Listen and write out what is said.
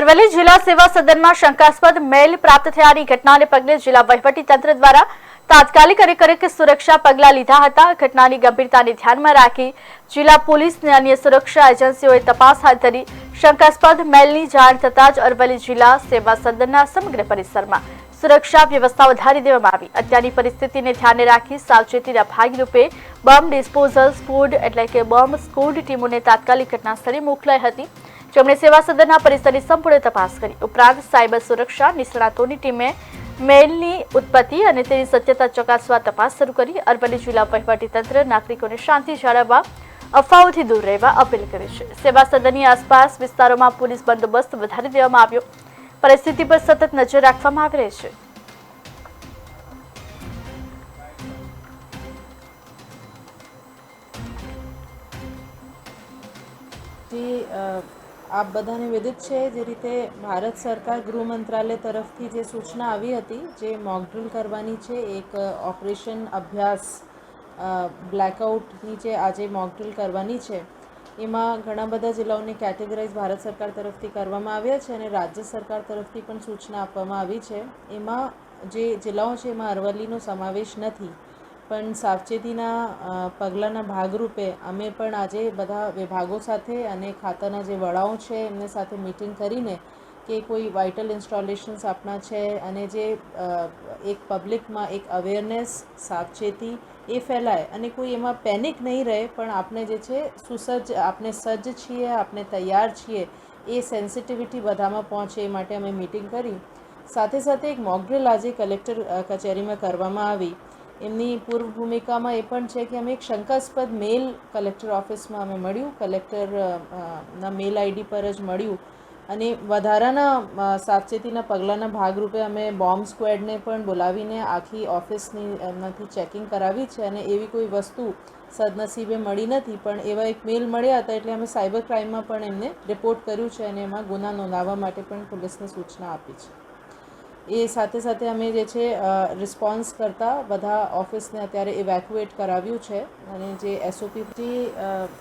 અરવલ્લી જિલ્લા સેવા સદનમાં શંકાસ્પદ મેલ પ્રાપ્ત થયાની ઘટનાને પગલે જિલ્લા તંત્ર દ્વારા તાત્કાલિક અને કડક સુરક્ષા પગલાં લીધા હતા. ઘટનાની ગંભીરતાને ધ્યાનમાં રાખી જિલ્લા પોલીસ અને અન્ય સુરક્ષા એજન્સીઓએ તપાસ હાથ ધરી શંકાસ્પદ મેલની જાણ થતાં જ અરવલ્લી જિલ્લા સેવા સદનના સમગ્ર પરિસરમાં સુરક્ષા વ્યવસ્થા વધારી દેવામાં આવી. અત્યારની પરિસ્થિતિને ધ્યાને રાખી સાવચેતીના ભાગરૂપે બોમ્બ ડિસ્પોઝલ સ્કવોડ એટલે કે બોમ્બ સ્કવોડ ટીમોને તાત્કાલિક ઘટના સ્થળે મોકલાઈ હતી. જેમણે સેવા સદનના પરિસરની સંપૂર્ણ તપાસ કરી. ઉપરાંત સાયબર સુરક્ષા નિષ્ણાતોની ટીમે મેઇલની ઉત્પત્તિ અને તેની સત્યતા ચકાસવા તપાસ શરૂ કરી. અરવલ્લી જિલ્લા વહીવટીતંત્ર નાગરિકોને શાંતિ જાળવવા અફવાઓથી દૂર રહેવા અપીલ કરી છે. સેવા સદનની આસપાસ વિસ્તારોમાં પોલીસ બંદોબસ્ત વધારી દેવામાં આવ્યો. પરિસ્થિતિ પર સતત નજર રાખવામાં આવી રહી છે. અ, આપ બધાને વિદિત છે જે રીતે ભારત સરકાર ગૃહ મંત્રાલય તરફથી જે સૂચના આવી હતી, જે મોકડ્રીલ કરવાની છે, એક ઓપરેશન અભ્યાસ બ્લેકઆઉટની જે આજે મોકડ્રીલ કરવાની છે, એમાં ઘણા બધા જિલ્લાઓને કેટેગરાઇઝ ભારત સરકાર તરફથી કરવામાં આવ્યા છે અને રાજ્ય સરકાર તરફથી પણ સૂચના આપવામાં આવી છે. એમાં જે જિલ્લાઓ છે એમાં અરવલ્લીનો સમાવેશ નથી. પણ સાવચેતીના પગલાંના ભાગરૂપે અમે પણ આજે બધા વિભાગો સાથે અને ખાતાના જે વડાઓ છે, એમને સાથે મિટિંગ કરીને કે કોઈ વાઇટલ ઇન્સ્ટોલેશન્સ આપણા છે અને જે એક પબ્લિકમાં એક અવેરનેસ સાવચેતી એ ફેલાય અને કોઈ એમાં પેનિક નહીં રહે, પણ આપણે જે છે, સુસજ્જ, આપણે સજ્જ છીએ, આપણે તૈયાર છીએ, એ સેન્સિટિવિટી બધામાં પહોંચે એ માટે અમે મિટિંગ કરી. સાથે સાથે એક મોકડ્રિલ આજે કલેક્ટર કચેરીમાં કરવામાં આવી. એમની પૂર્વ ભૂમિકામાં એ પણ છે કે અમે એક શંકાસ્પદ મેલ કલેક્ટર ઓફિસમાં અમે મળ્યું. કલેક્ટર અ, અ, ના મેલ આઈડી પર જ મળ્યું. અને વધારાના સાવચેતીના પગલાંના ભાગરૂપે અમે બોમ્બ સ્ક્વેડને પણ બોલાવીને આખી ઓફિસની એમનાથી ચેકિંગ કરાવી છે અને એવી કોઈ વસ્તુ સદનસીબે મળી નથી. પણ એવા એક મેલ મળ્યા હતા એટલે અમે સાયબર ક્રાઇમમાં પણ એમને રિપોર્ટ કર્યું છે અને એમાં ગુના નોંધાવવા માટે પણ પોલીસને સૂચના આપી છે. એ સાથે સાથે અમે જે છે રિસ્પોન્સ કરતાં બધા ઓફિસને અત્યારે ઇવેક્યુએટ કરાવ્યું છે. અને જે એસઓપી